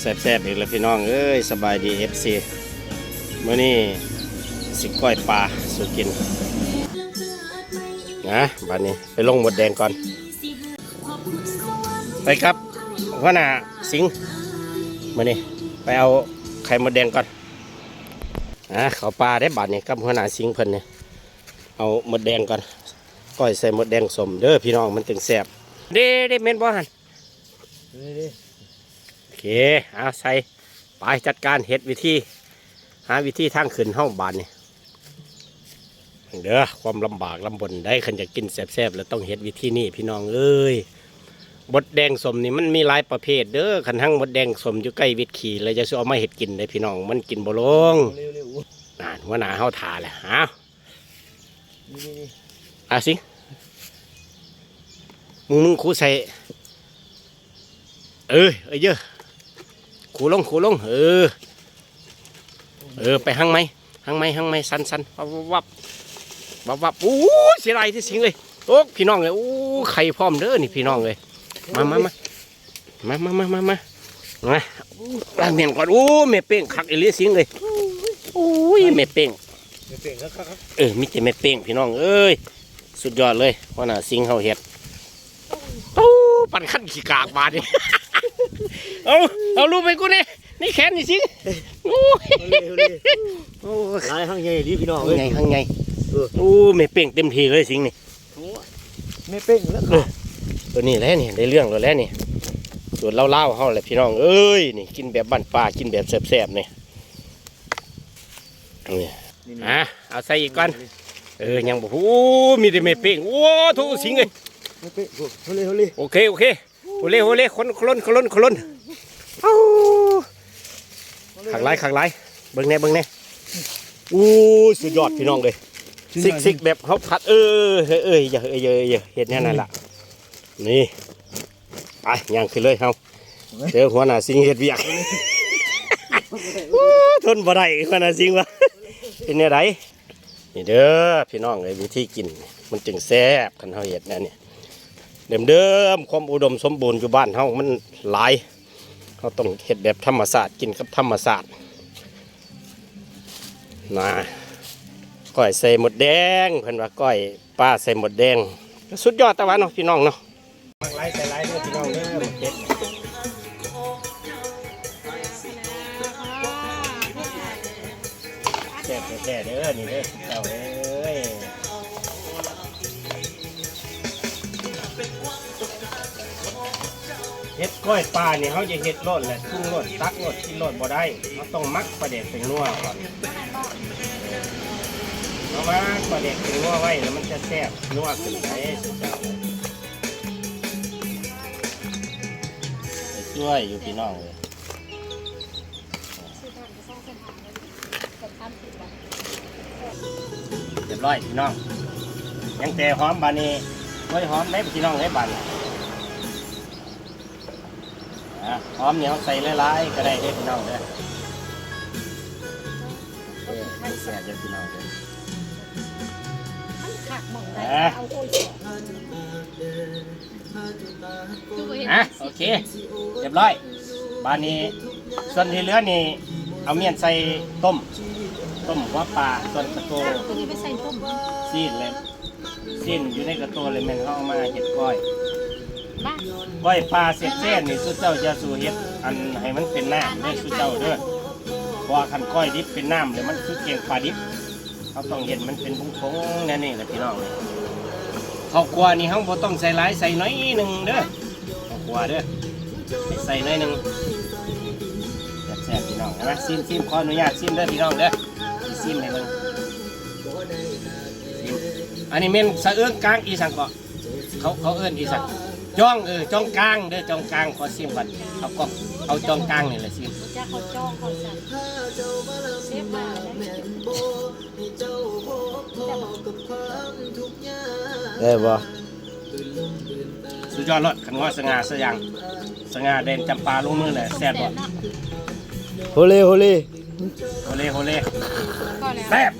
แซ่บๆอีกแล้วพี่น้อง เอ้ย สบายดีเอฟซีเมื่อนี้สิก้อยปลาสู่กิน นะบัดนนี้ไปลงหมดแดงก่อน ไปครับหัวหน้าสิงห์มื่อนี้ไปเอาไข่หมดแดงก่อนนะเขาปลาได้บัดนี้กับหัวหน้าสิงเพิ่นเนี่ยเอาหมดแดงก่อนก้อยใส่หมดแดงสมเด้อพี่น้องมันถึงแซ่บเด้เด้เม่นบ่หันโอ เคเอาใส่ไปจัดการเฮ็ดวิธี หาวิธีทางขึ้นห้องบานนี่เด้อความลำบากลำบนได้ขันจะกินแซ่บๆแล้วต้องเฮ็ดวิธีนี้พี่น้องเอ้ยบดแดงสมนี่มันมีหลายประเภทเด้อขันทั้งบดแดงสมอยู่ใกล้วิตขี่เลยจะซื้อเอามาเฮ็ดกินได้พี่น้องมันกินบ่ลงเร็วเร็วน่านหัวหน้าเฮาทาแหละเอานี่นี่นี่เอาสิมึงมึงครูใส่เออเอ้ยเยอะ ครูลงครูลงเออ เออไปหังไหมหังไหมหังไหมสันสันวับวับวับวับอู้เสียดายที่สิงเลยโอ้พี่น้องเลยอู้ไข่พร้อมเด้อนี่พี่น้องเลยมามามามามามามามามาล้างเมียนก่อนอู้แม่เป้งคักเอเลียสิงเลยอู้ยแม่เป้งเปลี่ยนครับครับเออมิแต่แม่เป้งพี่น้องเอ้ยสุดยอดเลยว่าน่ะสิงเฮาเฮ็ดโอ้ปั่นขั้นขี้กากบาดนี่ เอาเอาลูกไปกูนี่นี่แขนนี่สิงโอ้ยเร็วเร็วโอ้ยลายข้างใหญ่ดีพี่น้องข้างเอ้ยไงข้างไงเออโอ้แม่เป้งเต็มทีเลยสิงนี่ไม่เป้งแล้วตัวนี้แหล้วนี่ได้เรื่องแล้วแหล้วนี่ส่วนเล่าๆเฮาแหละพี่น้องเอ้ยนี่กินแบบบ้านป่ากินแบบแซ่บๆนี่นี่อะเอาใส่อีกก่อนเออยังบ่โอ้มีแต่แม่เป้งโอ้ทุกสิงเลยไม่เป้งโอ้เร็วเร็วโอเคโอเค โอเล่โอเล่คนคนล้นคนล้นคนล้นเอ้าขักไล่ขักไล่เบิ่งแน่เบิ่งแน่อู้สุดยอดพี่น้องเลยซิกซิกแบบเขาผัดเออเอ้ยเอ้ยอย่าเอ้ยเอ้ยอย่าเห็นแน่นั่นล่ะนี่ไปย่างขึ้นเลยเฮาเจอหัวหน้าสิงเฮ็ดเวียกอู้ทนบ่ได้หัวหน้าสิงวะเป็นแนวไดนี่เด้อพี่น้องเลยวิธีกิน มันจึงแซ่บคันเฮาเฮ็ดแน่นี่ เดิมเดิมๆความอุดมสมบูรณ์อยู่บ้านเฮามันหลายเขาต้องเฮ็ดแบบธรรมศาสตร์กินกับธรรมศาสตร์นะก้อยใส่หมดแดงเพิ่นว่าก้อยป้าใส่หมดแดง สุดยอดตะวันเนาะพี่น้องเนาะไล่ใส่ไล่เด้อพี่น้องเด้อหมดเด็ดแซ่บแท้ๆเด้อนี่เด้อเจ้าเอ้ เฮ็ดก้อยปลาเนี่ยเขาจะเฮ็ดโลดแหละทุ่งโลดตักโลดกินโลดบ่ได้เขาต้องมักประเด็ดเป็นนัวก่อนเพราะว่าประเด็ดเป็นนัวไว้แล้วมันจะแซ่บนัวขึ้นไปสุดยอดช่วยอยู่พี่น้องเลยเรียบร้อยพี่น้องยังแต่หอมบานนี้ไว้หอมได้พี่น้องได้บาน อะหอมเหนียวใส่หลายๆก็ได้เด้อพี่น้องเด้อเออให้แซ่บเด้อพี่น้องเด้อมันขักหมองได้อะเอาโอ้ยคือบ่เห็นอะโอเคเรียบร้อยบานนี้ส่วนที่เหลือนี่เอาเมียนใส่ต้ม ต้มหัวปลาส่วนกระโตตัวนี้ไปใส่ต้ม ซีนเลยซีนอยู่ในกระโตเลยแม่นเขาเอามาเห็ดก้อย บ้าก้ปลาเสียบเส้นนี่สุดเจ้าจะสู่เห็ดอันให้มันเป็นน้ำเด้อสุดเจ้าเด้อเพราะว่าคันก้อยดิบเป็นน้ำเดี๋ยมันคือเกียงปลาดิบเขาต้องเห็นมันเป็นผงๆนั่นนี่แหละพี่น้องเลยข้าวคั่วนี่เขาบ่ต้องใส่หลายใส่น้อยหนึ่งเด้อข้าวคั่วเด้อใส่น้อยหนึ่งแซ่บๆพี่น้องนะซิมซิมขออนุญาตซิมเด้อพี่น้องเด้อซิมให้เบิ่งอันนี้เมนสะเอื้องกลางอีสังเกาะเขาเขาเอื้อนอีสัง จ้องเออจ้องกลางเด้อจ้องกลางขอซิมก่อนเอาก็เอาจ้องกลางนี่แหละซิมจะเขาจ้องเขาสั่นเสียบมาแล้วได้บ่สุดยอดรถขันงอสง่าสะยังสง่าเด่นจำปาลงมือเลยแซ่บบ่โฮเล่โฮเล่โฮเล่โฮเล่ก็แล้วแซ่บ